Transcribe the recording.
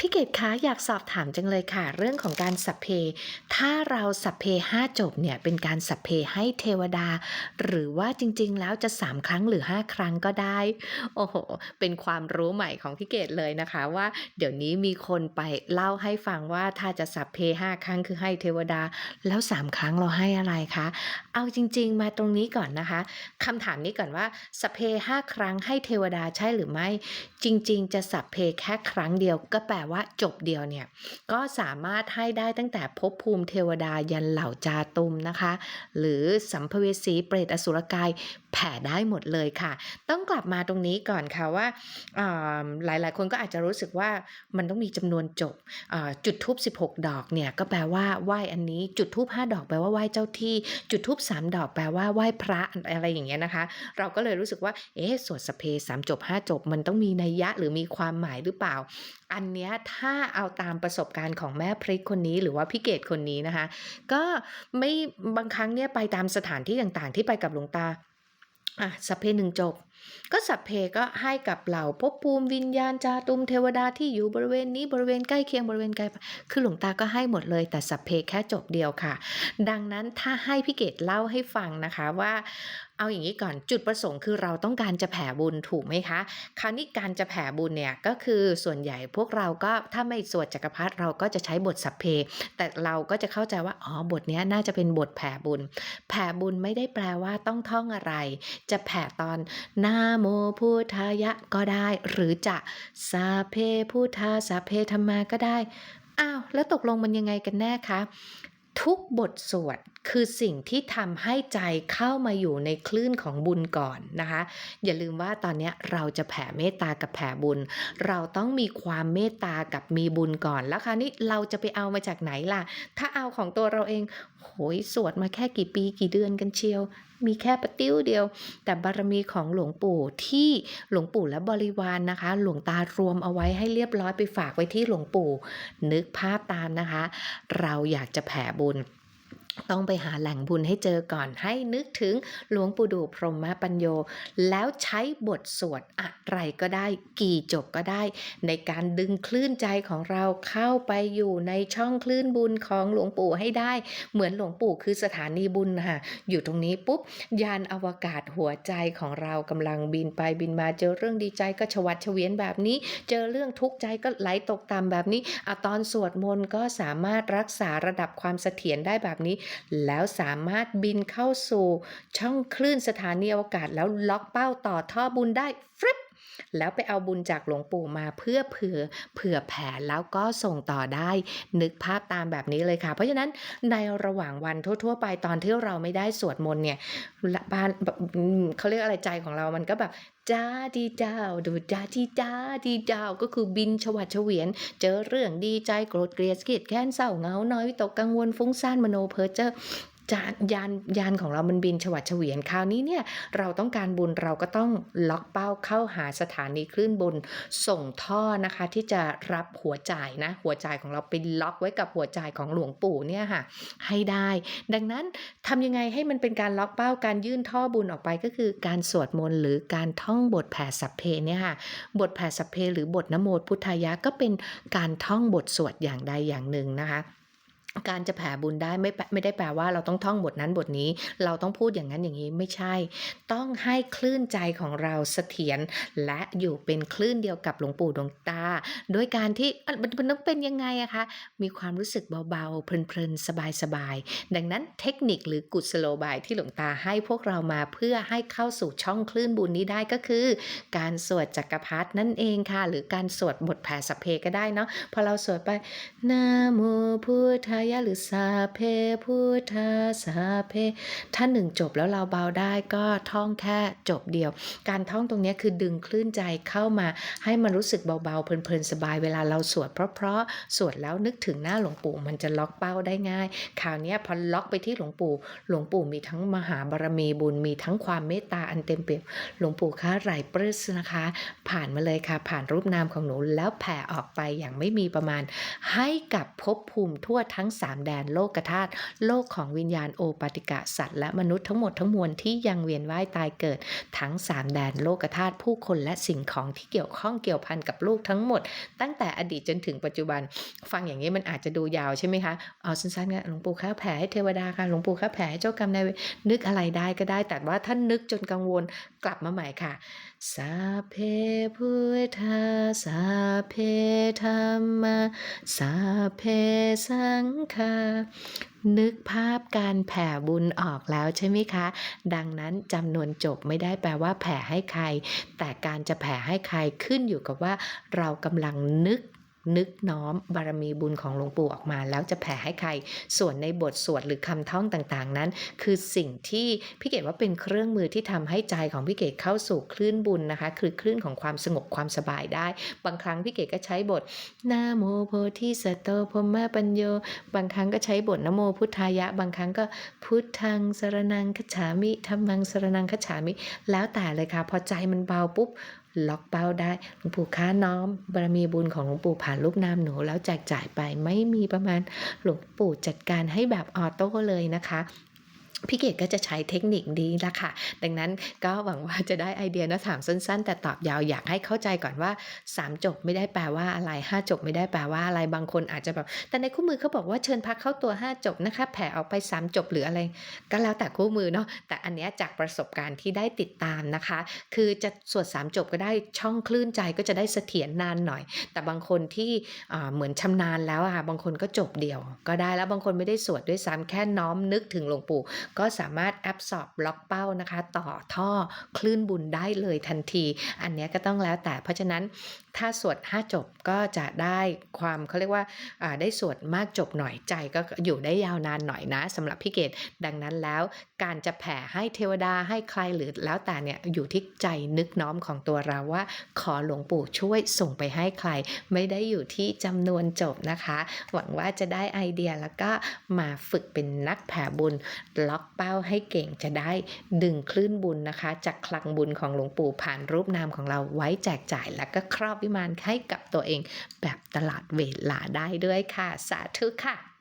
พี่เกดคะอยากสอบถามจังเลยค่ะ เรื่องของการสัพเพ ถ้าเราสัพเพห้าจบเนี่ยเป็นการสัพเพให้เทวดา หรือว่าจริงๆ แล้วจะสามครั้งหรือห้าครั้งก็ได้ โอ้โห เป็นความรู้ใหม่ของพี่เกดเลยนะคะว่า เดี๋ยวนี้มีคนไปเล่าให้ฟังว่าถ้าจะสัพเพห้าครั้งคือให้เทวดา แล้วสามครั้งเราให้อะไรคะ เอาจริง ๆ มาตรงนี้ก่อนนะคะคำถามนี้ก่อนว่าสัพเพห้าครั้งให้เทวดาใช่หรือไม่ จริง ๆ จะสัพเพแค่ครั้งเดียวก็แปลว่าจบเดียวเนี่ยก็สามารถให้ได้ตั้งแต่ภพภูมิเทวดายันเหล่าจาตุมนะคะ หรือสัมภเวสีเปรตอสุรกายแผ่ได้หมดเลยค่ะ ต้องกลับมาตรงนี้ก่อนค่ะว่าอ่ายหลายคนก็อาจจะรู้สึกว่ามันต้องมีจำนวนจบจุดทูบ16 ดอกเนี่ยก็แปลว่าไหว้อันนี้จุดทูบ5ดอกแปลว่าไหว้เจ้าที่ จุดทูบ3ดอกแปลว่าไหว้พระอะไรอย่างเงี้ยนะคะ เราก็เลยรู้สึกว่าเอ๊ะสวดสเพสามจบห้าจบ มันต้องมีนัยยะหรือมีความหมายหรือเปล่า อันเนี้ยถ้าเอาตามประสบการณ์ของแม่พริกคนนี้หรือว่าพี่เกดคนนี้นะคะ ก็ไม่บางครั้งเนี่ยไปตามสถานที่ต่างๆ ที่ไปกับหลวงตา อะสัพเพหนึ่งจบ ก็สัพเพก็ให้กับเหล่าภพภูมิวิญญาณจาตุมเทวดาที่อยู่บริเวณนี้บริเวณใกล้เคียงบริเวณไกลคือหลวงตาก็ให้หมดเลย แต่สัพเพแค่จบเดียวค่ะ ดังนั้นถ้าให้พี่เกดเล่าให้ฟังนะคะว่าเอาอย่างนี้ก่อนจุดประสงค์คือเราต้องการจะแผ่บุญถูกไหมคะ คราวนี้การจะแผ่บุญเนี่ยก็คือส่วนใหญ่พวกเราก็ถ้าไม่สวดจักรพรรดิเราก็จะใช้บทสัพเพ แต่เราก็จะเข้าใจว่าอ๋อบทนี้น่าจะเป็นบทแผ่บุญ แผ่บุญไม่ได้แปลว่าต้องท่องอะไร จะแผ่ตอนนาโมพุทธายะก็ได้ หรือจะสาเพพุทธาสาเพธรรมาก็ได้อ้าวแล้วตกลงมันยังไงกันแน่คะ ทุกบทสวดคือสิ่งที่ทำให้ใจเข้ามาอยู่ในคลื่นของบุญก่อนนะคะ อย่าลืมว่าตอนนี้เราจะแผ่เมตตากับแผ่บุญ เราต้องมีความเมตตากับมีบุญก่อนแล้วคราวนี้เราจะไปเอามาจากไหนล่ะ ถ้าเอาของตัวเราเองโหยสวดมาแค่กี่ปีกี่เดือนกันเชียว มีแค่ปะติ้วเดียว แต่บารมีของหลวงปู่ที่หลวงปู่และบริวารนนะคะ หลวงตารวมเอาไว้ให้เรียบร้อยไปฝากไว้ที่หลวงปู่ นึกภาพตามนะคะ เราอยากจะแผ่บุญ Boden. ต้องไปหาแหล่งบุญให้เจอก่อนให้นึกถึงหลวงปู่ดูพรหมปัญโย แล้วใช้บทสวดอะไรก็ได้กี่จบก็ได้ ในการดึงคลื่นใจของเราเข้าไปอยู่ในช่องคลื่นบุญของหลวงปู่ให้ได้ เหมือนหลวงปู่คือสถานีบุญค่ะอยู่ตรงนี้ปุ๊บยานอวกาศหัวใจของเรากำลังบินไปบินมาเจอเรื่องดีใจก็ชวัดเฉวียนแบบนี้ เจอเรื่องทุกข์ใจก็ไหลตกต่ำแบบนี้อตอนสวดมนต์ก็สามารถรักษาระดับความเสถียรได้แบบนี้แล้วสามารถบินเข้าสู่ช่องคลื่นสถานีอวกาศแล้วล็อกเป้าต่อท่อบุญได้ฟริป แล้วไปเอาบุญจากหลวงปู่มาเพื่อเผื่อเผื่อแผ่แล้วก็ส่งต่อได้นึกภาพตามแบบนี้เลยค่ะ เพราะฉะนั้นในระหว่างวันทั่ว ๆ ไปตอนที่เราไม่ได้สวดมนต์เนี่ยบ้านแบบเขาเรียกอะไรใจของเรามันก็แบบจ้าดีเจ้าดูจ้าดีจ้าดีเจ้าก็คือบินฉวัดเฉวียน เจอเรื่องดีใจโกรธเกลียดเกลียดแค้นเศร้าเหงาน้อยวิตกกังวลฟุ้งซ่านมโนเพ้อเจ้อ จานยานยานของเรามันบินฉวัดเฉวียนคราวนี้เนี่ยเราต้องการบุญเราก็ต้องล็อกเป้าเข้าหาสถานีคลื่นบุญส่งท่อนะคะที่จะรับหัวจ่ายนะหัวจ่ายของเราไปล็อกไว้กับหัวจ่ายของหลวงปู่เนี่ยค่ะให้ได้ ดังนั้นทำยังไงให้มันเป็นการล็อกเป้าการยื่นท่อบุญออกไปก็คือการสวดมนต์หรือการท่องบทแผ่สัพเพเนี่ยค่ะบทแผ่สัพเพหรือบทนโมพุทธายะก็เป็นการท่องบทสวดอย่างใดอย่างหนึ่งนะคะ การจะแผ่บุญได้ไม่แปไม่ได้แปลว่าเราต้องท่องบทนั้นบทนี้ เราต้องพูดอย่างนั้นอย่างนี้ไม่ใช่ ต้องให้คลื่นใจของเราเสถียรและอยู่เป็นคลื่นเดียวกับหลวงปู่ดวงตา โดยการที่มันมันต้องเป็นยังไงอะคะมีความรู้สึกเบาๆเพลินๆสบายๆดังนั้นเทคนิคหรือกุศโลบายที่หลวงตาให้พวกเรามาเพื่อให้เข้าสู่ช่องคลื่นบุญนี้ได้ก็คือ การสวดจักรพรรดินั่นเองค่ะ หรือการสวดบทแผ่สัพเพก็ได้เนาะพอเราสวดไปนะโมพุทธายะหรือสาเพพุทธาสาเพถ้าหนึ่งจบแล้วเราเบาได้ก็ท่องแค่จบเดียว การท่องตรงนี้คือดึงคลื่นใจเข้ามาให้มันรู้สึกเบาๆ เพลินๆ สบายเวลาเราสวดเพราะๆสวดแล้วนึกถึงหน้าหลวงปู่มันจะล็อกเป้าได้ง่าย คราวนี้พอล็อกไปที่หลวงปู่ หลวงปู่มีทั้งมหาบารมีบุญมีทั้งความเมตตาอันเต็มเปี่ยมหลวงปู่คะไหลปรื้สนะคะ ผ่านมาเลยค่ะ ผ่านรูปนามของหนูแล้วแผ่ออกไปอย่างไม่มีประมาณ ให้กับภพภูมิทั่วทั้งงสามแดนโลกธาตุโลกของวิญญาณโอปติกะสัตว์และมนุษย์ทั้งหมดทั้งมวลที่ยังเวียนว่ายตายเกิด ทั้งสามแดนโลกธาตุผู้คนและสิ่งของที่เกี่ยวข้องเกี่ยวพันกับลูกทั้งหมด ตั้งแต่อดีตจนถึงปัจจุบัน ฟังอย่างนี้มันอาจจะดูยาวใช่ไหมคะเอาสั้นๆกันหลวงปู่ข้าแผ่ให้เทวดาค่ะหลวงปู่ข้าแผ่ให้เจ้ากรรมนายเวรนึกอะไรได้ก็ได้ แต่ว่าถ้านึกจนกังวลกลับมาใหม่ค่ะสาเพพุทธาสาเพธรรมาสาเพสังค่ะ นึกภาพการแผ่บุญออกแล้วใช่ไหมคะ ดังนั้นจำนวนจบไม่ได้แปลว่าแผ่ให้ใคร แต่การจะแผ่ให้ใครขึ้นอยู่กับว่า เรากำลังนึก นึกน้อมบารมีบุญของหลวงปู่ออกมา แล้วจะแผ่ให้ใคร ส่วนในบทสวดหรือคำท่องต่างๆ นั้น คือสิ่งที่พี่เกดว่าเป็นเครื่องมือที่ทำให้ใจของพี่เกดเข้าสู่คลื่นบุญนะคะ คือคลื่นของความสงบความสบายได้ บางครั้งพี่เกดก็ใช้บทนะโมโพธิสัตว์โตพรหมปัญโย บางครั้งก็ใช้บทนะโมพุทธายะ บางครั้งก็พุทธังสรนังคฉามิธรรมังสรนังคฉามิ แล้วแต่เลยค่ะ พอใจมันเบาปุ๊บ ล็อกเป้าได้หลวงปู่ค้าน้อมบารมีบุญของหลวงปู่ผ่านลูกน้ำหนูแล้วแจกจ่ายไปไม่มีประมาณหลวงปู่จัดการให้แบบออโต้เลยนะคะ พี่เกดก็จะใช้เทคนิคนี้ละค่ะ ดังนั้นก็หวังว่าจะได้ไอเดียนะถามสั้น ๆ แต่ตอบยาวอยากให้เข้าใจก่อนว่า 3 จบไม่ได้แปลว่าอะไร 5 จบไม่ได้แปลว่าอะไรบางคนอาจจะแบบ แต่ในคู่มือเขาบอกว่าเชิญพักเข้าตัว 5 จบนะคะ แผ่ออกไป 3 จบหรืออะไร ก็แล้วแต่คู่มือเนาะแต่อันเนี้ยจากประสบการณ์ที่ได้ติดตามนะคะ คือจะสวด 3 จบก็ได้ช่องคลื่นใจก็จะได้เสถียรนานหน่อย แต่บางคนที่เหมือนชำนาญแล้วอะค่ะบางคนก็จบเดียว ก็ได้แล้วบางคนไม่ได้สวดด้วยซ้ำแค่น้อมนึกถึงหลวงปู่ก็สามารถแอบสอบบล็อกเป้านะคะ ต่อท่อคลื่นบุญได้เลยทันที อันนี้ก็ต้องแล้วแต่เพราะฉะนั้นถ้าสวด 5 จบก็จะได้ความเขาเรียกว่าอ่าได้สวดมากจบหน่อยใจก็อยู่ได้ยาวนานหน่อยนะสำหรับพี่เกดดังนั้นแล้วการจะแผ่ให้เทวดาให้ใครหรือแล้วแต่เนี่ยอยู่ที่ใจนึกน้อมของตัวเราว่า ขอหลวงปู่ช่วยส่งไปให้ใคร ไม่ได้อยู่ที่จำนวนจบนะคะ หวังว่าจะได้ไอเดียแล้วก็มาฝึกเป็นนักแผ่บุญล็อกเป้าให้เก่งจะได้ดึงคลื่นบุญนะคะ จากคลังบุญของหลวงปู่ผ่านรูปนามของเราไว้แจกจ่าย และก็ครอบวิมานให้กับตัวเองแบบตลาดเวลาได้ด้วยค่ะ สาธุค่ะ